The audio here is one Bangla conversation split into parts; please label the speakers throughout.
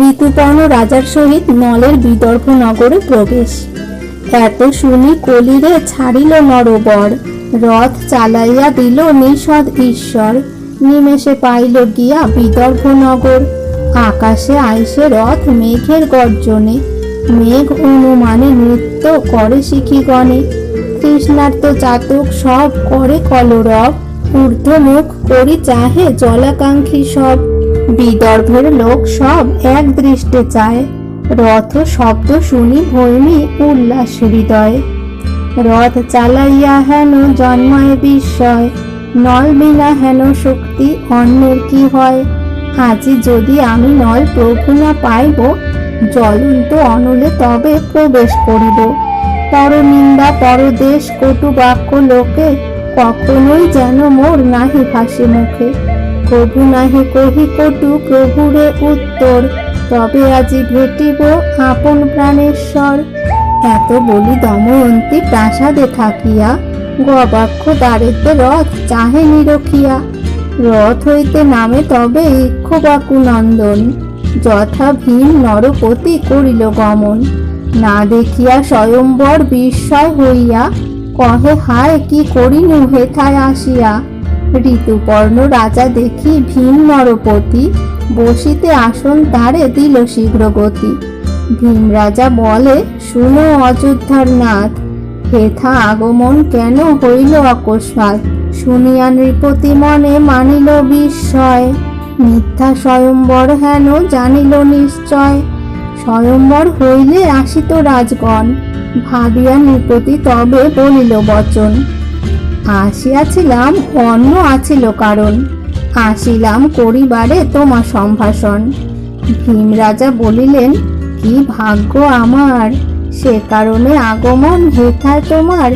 Speaker 1: ঋতুপর্ণ রাজার সহিত নলের বিদর্ভ নগরে প্রবেশ। এত শুনি কলিরে ছাড়িল নরবর, রথ চালাইয়া দিল নিষদ ঈশ্বর, নিমেষে পাইল গিয়া বিদর্ভ নগর। আকাশে আইসে রথ মেঘের গর্জনে, মেঘ অনুমানে নৃত্য করে শিখিগণে। তৃষ্ণার্ত চাতক সব করে কলরব, ঊর্ধ্বমুখ করি চাহে জলাকাঙ্ক্ষী সব। বিদর্ভের লোক সব এক দৃষ্টে চায়। রথ শব্দ শুনি ভৈমি উল্লাস হৃদয়। রথ চালাইয়া হেন জন্মায় বিস্ময়, নল বিনা হেন শক্তি অন্যের কি হয়? আজি যদি আমি নল প্রভু না পাইব, জ্বলন্ত অনলে তবে প্রবেশ করিব। পর পরনিন্দা পরদেশ কটু বাক্য লোকে, কখনোই যেন মোর নাহি ভাসে মুখে। প্রভু নাহি কহি কটু প্রভুরে উত্তর তবে আজি ভেটিব আপন প্রাণেশ্বর এত বলি দময়ন্তী প্রাসাদে থাকিয়া, গবাক্ষ দারিদ্র রথ চাহে নিরখিয়া রথ হইতে নামে তবে ইক্ষবাকু নন্দন। যথা ভীম নরপতি করিল গমন। না দেখিয়া স্বয়ম্বর বিস্ময় হইয়া, কহে, হায়, কি করিনু হেথায় আসিয়া? ঋতুপর্ণ রাজা দেখি ভীম নরপতি বসিতে আসন তারে দিল শীঘ্র গতি ভীম রাজা বলে, শুনো অযোধ্যার নাথ, হেথা আগমন কেন হইল অকস্মাৎ? শুনিয়া নৃপতি মনে মানিল বিস্ময়, মিথ্যা স্বয়ম্বর হেন জানিল নিশ্চয়। স্বয়ম্বর হইলে আসিত রাজগণ, ভাবিয়া নৃপতি তবে বলিল বচন আসিয়াছিলাম, অন্য আছিল কারণ। আসিলাম করিবারে তোমার সম্ভাষণ। ভীম রাজা বলিলেন, কি ভাগ্য আমার? সে কারণে আগমন হেথায় তোমার।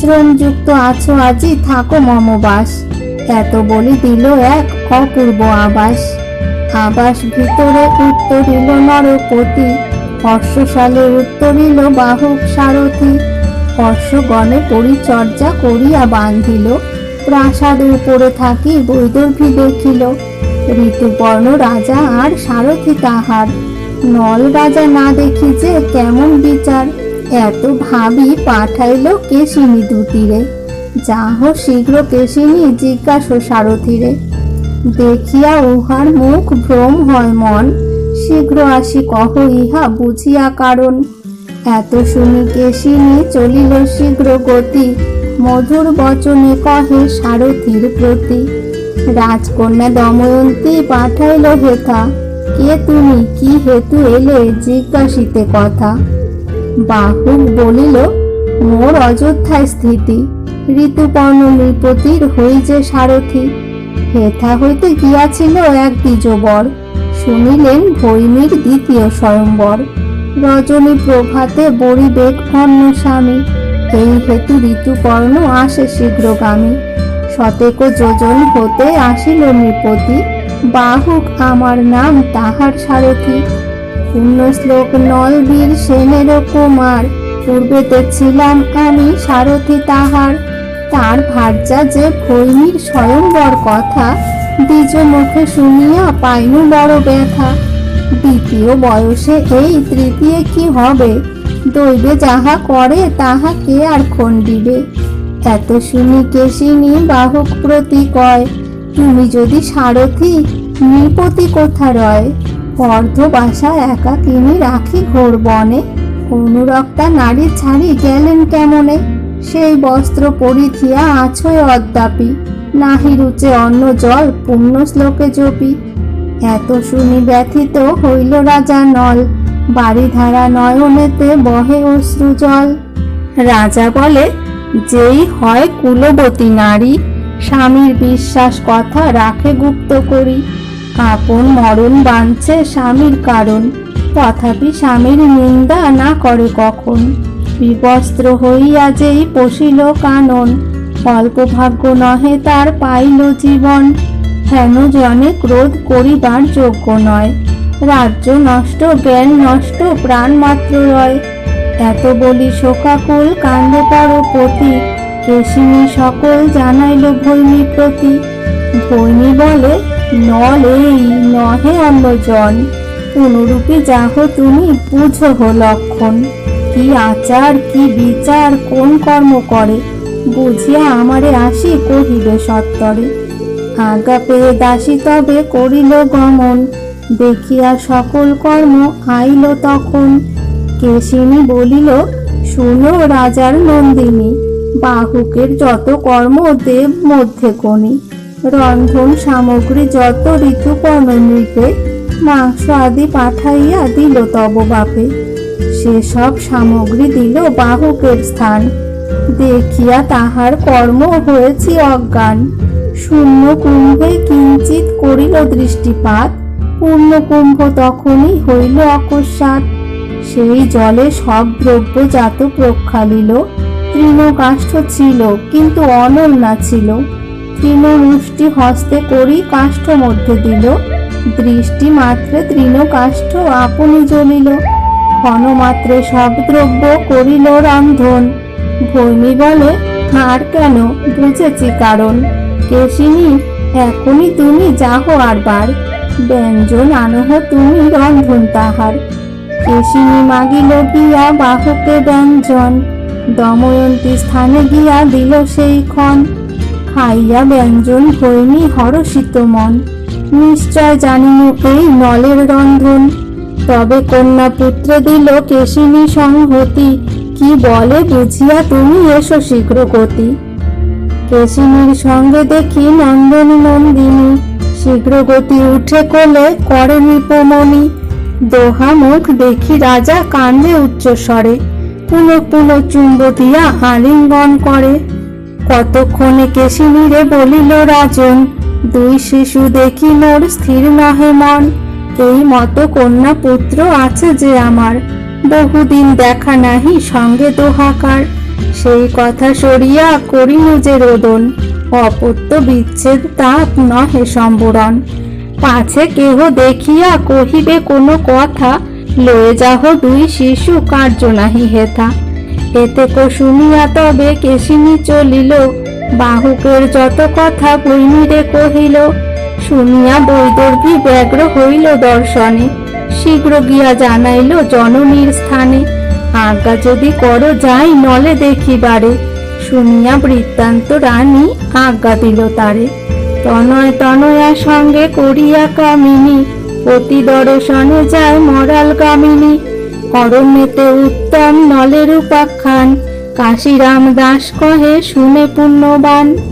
Speaker 1: শ্রমযুক্ত আছো আজি, থাকো মমবাস। এত বলি দিল এক অপূর্ব আবাস আবাস ভিতরে উত্তরিল নরপতি, হর্ষশালে উত্তরিল বাহুক সারথি। হর্ষগণে পরিচর্যা করিয়া বান্ধিল। প্রাসাদ উপরে থাকি বৈদর্ভী দেখিল। ঋতুপর্ণ রাজা আর সারথি তাহার। নল রাজা না দেখি যে কেমন বিচার। এত ভাবি পাঠাইল কেশিনী দুতীরে। যাহ শীঘ্র কেশিনী জিজ্ঞাসা সারথিরে। দেখিয়া উহার মুখ ভ্রম হয় মন। শীঘ্র আসি কহ ইহা বুঝিয়া কারণ। এত শুনি কেশিনী চলিল শীঘ্র গতি। মধুর বচনে কহে সারথির প্রতি। রাজকন্যা দময়ন্তী পাঠাইল হেথা। কে তুমি? কি হেতু এলে জিজ্ঞাসিতে কথা। বাহুক বলিল, মোর অযোধ্যায় স্থিতি। ঋতুপর্ণ নৃপতির হই যে সারথি। হেথা হইতে গিয়াছিল এক দ্বিজবর। শুনিলেন ভৈমীর দ্বিতীয় স্বয়ম্বর। রজনী প্রভাতে বরিবেগ অন্য স্বামী। এই হেতু ঋতুপর্ণ আসে শীঘ্রগামী। শতেক যোজন হতে আসিল নৃপতি। বাহুক আমার নাম তাহার সারথি। পূর্ণ শ্লোক নলবীর সেনের কুমার। পূর্বেতে ছিলাম আমি সারথি তাহার। তার ভার্যা যে ভৈমীর স্বয়ংবর কথা দ্বিজ মুখে শুনিয়া পাইনু বড় ব্যথা। দ্বিতীয় বয়সে এই তৃতীয় কি হবে? দৈবে যাহা করে, তাহা কে আর খণ্ডিবে? এত শুনি কেশিনী বাহক প্রতি কয়, তুমি যদি সারথি, নৃপতি কোথা রয়? অর্ধ বাসা একা তিনি রাখি ঘোর বনে। অনুরক্তা নারী ছাড়ি গেলেন কেমনে? সেই বস্ত্র পরিথিয়া আছয় অদ্যাপি। নাহি রুচে অন্য জল পুণ্য শ্লোকে জপি। এত শুনি ব্যথিত হইল রাজা নল। বাড়ি ধারা নয়নেতে বহে অশ্রু জল। রাজা বলে, যেই হয় কুলবতী নারী, স্বামীর বিশ্বাস কথা রাখে গুপ্ত করি। আপন মরণ বাঞ্ছে স্বামীর কারণ, তথাপি স্বামীর নিন্দা না করে কখন? বিবস্ত্র হইয়া যেই পশিল কানন, অল্প ভাগ্য নহে তার পাইল জীবন। হেন জনে ক্রোধ করিবার যোগ্য নয়? রাজ্য নষ্ট, জ্ঞান নষ্ট, প্রাণ মাত্র রয় এত বলি শোকাকুল কান্দে পরপতি কেশিনী সকল জানাইল ভৈনী প্রতি। ভৈনী বলে, নল এই, নহে অন্যজন পুনরূপী যাহ তুমি বুঝো হো লক্ষণ। কি আচার, কি বিচার, কোন কর্ম করে? বুঝিয়া আমারে আসি কহিবে সত্তরে। পেয়ে দাসী তবে করিল গমন। দেখিয়া সকল কর্ম আইল তখন। কেশিনী বলিল, শুনো রাজার নন্দিনী, বাহুকের যত কর্ম দেব মধ্যে কোনি রন্ধন সামগ্রী যত ঋতুপর্ণ নৃপে মাংস আদি পাঠাইয়া দিল তব বাপে। সেসব সামগ্রী দিল বাহুকের স্থান। দেখিয়া তাহার কর্ম হয়েছি অজ্ঞান। শূন্য কুম্ভে কিঞ্চিত করিল দৃষ্টিপাত, পূর্ণ কুম্ভ তখনই হইল অকস্মাৎ। সেই জলে সব দ্রব্য জাত প্রক্ষালিল তৃণকাষ্ঠ ছিল, কিন্তু অনল না ছিল। তৃণমুষ্টি হস্তে করি কাষ্ঠ মধ্যে দিল, দৃষ্টি মাত্রে তৃণকাষ্ঠ আপনি জ্বলিল। ক্ষণমাত্রে সব দ্রব্য করিল রন্ধন ভৈমী বলে আর কেন বুঝেছি কারণ কেশিনী এখনই তুমি যাহ আরবার। ব্যঞ্জন আনহ তুমি রন্ধন তাহার। কেশিনী মাগিল গিয়া বাহকে ব্যঞ্জন, দময়ন্তী স্থানে গিয়া দিল সেই ক্ষণ। খাইয়া ব্যঞ্জন হইনি হরষিত মন। নিশ্চয় জানিনু এই নলের রন্ধন। তবে কন্যা পুত্রে দিল কেশিনী সংহতি। কি বলে বুঝিয়া তুমি এসো শীঘ্র গতি কেশিনীর সঙ্গে দেখি নন্দনী নন্দিনী। শীঘ্র গতি উঠে কোলে করে নিপমণি। দোহা মুখ দেখি রাজা কান্দে উচ্চ স্বরে পুনঃ পুনঃ চুম্ব দিয়া আলিঙ্গন করে। কতক্ষণে কেশিনীরে বলিল, রাজন, দুই শিশু দেখি মোর স্থির নহে মন। এই মতো কন্যা পুত্র আছে যে আমার। বহুদিন দেখা নাহি সঙ্গে দোহাকার। সেই কথা সরিয়া করিনু যে রোদন, অপত্য বিচ্ছেদ তাপ নহে সম্বরণ। পাছে কেহ দেখিয়া কহিবে কোনো কথা, লয়ে যাহ দুই শিশু কার্য নাহি হেথা। এতে কো শুনিয়া তবে কেশিনী চলিল, বাহুকের যত কথা বৈনীরে কহিল, শুনিয়া বৈদর্ভী ব্যগ্র হইল দর্শনে। শীঘ্র গিয়া জানাইল জননীর স্থানে আজ্ঞা যদি করো, যাই নলে দেখিবারে। শুনিয়া বৃত্তান্ত রানী আজ্ঞা দিল তারে। তনয় তনয়া সঙ্গে করিয়া কামিনী, অতি দর্শনে যায় মরাল কামিনী। অরণ্যেতে উত্তম নলের উপাখ্যান, কাশিরাম দাস কহে, শুনে পুণ্যবান।